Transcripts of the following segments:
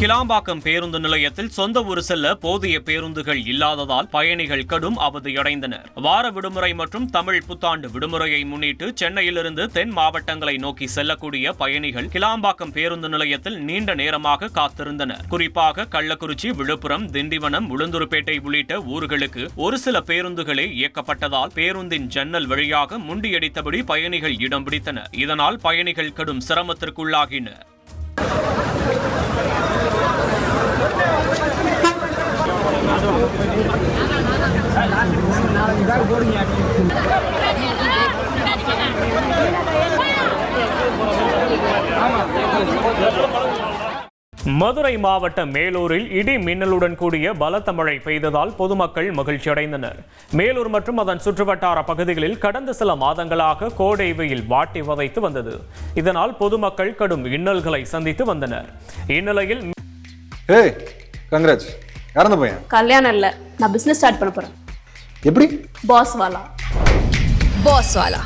கிளாம்பாக்கம் பேருந்து நிலையத்தில் சொந்த ஊர் செல்ல போதிய பேருந்துகள் இல்லாததால் பயணிகள் கடும் அவதியடைந்தனர். வார விடுமுறை மற்றும் தமிழ் புத்தாண்டு விடுமுறையை முன்னிட்டு சென்னையிலிருந்து தென் மாவட்டங்களை நோக்கி செல்லக்கூடிய பயணிகள் கிளாம்பாக்கம் பேருந்து நிலையத்தில் நீண்ட நேரமாக காத்திருந்தனர். குறிப்பாக கள்ளக்குறிச்சி விழுப்புரம் திண்டிவனம் உளுந்தூர்பேட்டை உள்ளிட்ட ஊர்களுக்கு ஒரு சில பேருந்துகளே இயக்கப்பட்டதால் பேருந்தின் ஜன்னல் வழியாக முண்டியடித்தபடி பயணிகள் இடம் பிடித்தனர். இதனால் பயணிகள் கடும் சிரமத்திற்குள்ளாகினர். மதுரை மாவட்டம் மேலூரில் இடி மின்னலுடன் கூடிய பலத்த மழை பெய்ததால் பொதுமக்கள் மகிழ்ச்சியடைந்தனர். மேலூர் மற்றும் அதன் சுற்றுவட்டார பகுதிகளில் கடந்த சில மாதங்களாக கோடை வெயில் வாட்டி வதைத்து வந்தது. இதனால் பொதுமக்கள் கடும் இன்னல்களை சந்தித்து வந்தனர். இந்நிலையில் கங்கராஜ். அந்த பையன்? கல்யாணம் இல்ல. நான் பிசினஸ் ஸ்டார்ட் பண்ண போறேன். எப்படி? Boss Wala. Boss Wala.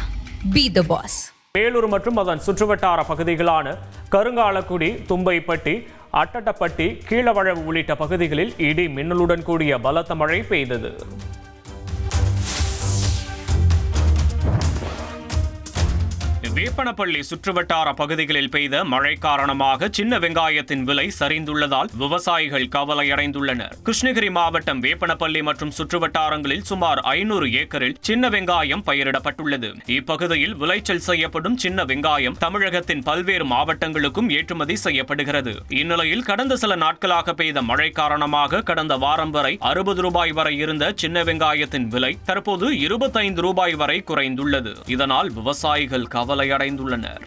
Be the boss. Melur மற்றும் அதன் சுற்றுவட்டார பகுதிகளான கருங்காலக்குடி தும்பைப்பட்டி அட்டட்டப்பட்டி கீழவழவு உள்ளிட்ட பகுதிகளில் இடி மின்னலுடன் கூடிய பலத்த மழை பெய்தது. வேப்பனப்பள்ளி சுற்றுவட்டார பகுதிகளில் பெய்த மழை காரணமாக சின்ன வெங்காயத்தின் விலை சரிந்துள்ளதால் விவசாயிகள் கவலையடைந்துள்ளனர். கிருஷ்ணகிரி மாவட்டம் வேப்பனப்பள்ளி மற்றும் சுற்றுவட்டாரங்களில் சுமார் ஐநூறு ஏக்கரில் சின்ன வெங்காயம் பயிரிடப்பட்டுள்ளது. இப்பகுதியில் விளைச்சல் செய்யப்படும் சின்ன வெங்காயம் தமிழகத்தின் பல்வேறு மாவட்டங்களுக்கும் ஏற்றுமதி செய்யப்படுகிறது. இந்நிலையில் கடந்த சில நாட்களாக பெய்த மழை காரணமாக கடந்த வாரம் வரை அறுபது ரூபாய் வரை இருந்த சின்ன வெங்காயத்தின் விலை தற்போது இருபத்தைந்து ரூபாய் வரை குறைந்துள்ளது. இதனால் விவசாயிகள் அடைந்துள்ளனர்.